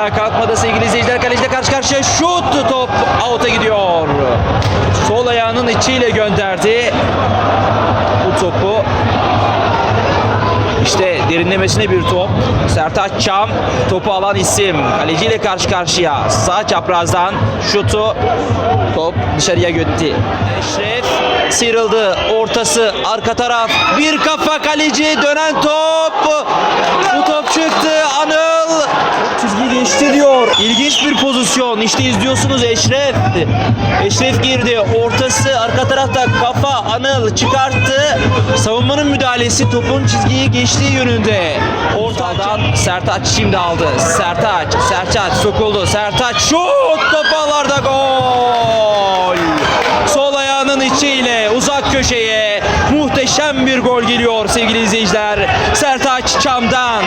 Ayağa kalkmadı sevgili izleyiciler. Kaleciyle karşı karşıya şut top out'a gidiyor. Sol ayağının içiyle gönderdi. Bu topu işte derinlemesine bir top. Sertaç Çam topu alan isim. Kaleciyle karşı karşıya. Sağ çaprazdan şutu top dışarıya götü. Eşref sıyrıldı. Ortası arka taraf. Bir kafa kaleci dönen top. Bu top çıktı. Anıl çizgi geçti diyor. İlginç bir pozisyon. İşte izliyorsunuz Eşref. Eşref girdi. Ortası arka tarafta kafa Anıl çıkarttı. Savunmanın müdahalesi topun çizgiyi geçtiği yönünde. Ortadan Sertaç şimdi aldı. Sertaç, Sertaç sokuldu. Sertaç şut top ağlarda gol. Sol ayağının içiyle uzak köşeye muhteşem bir gol geliyor sevgili izleyiciler. Sertaç Çam'dan.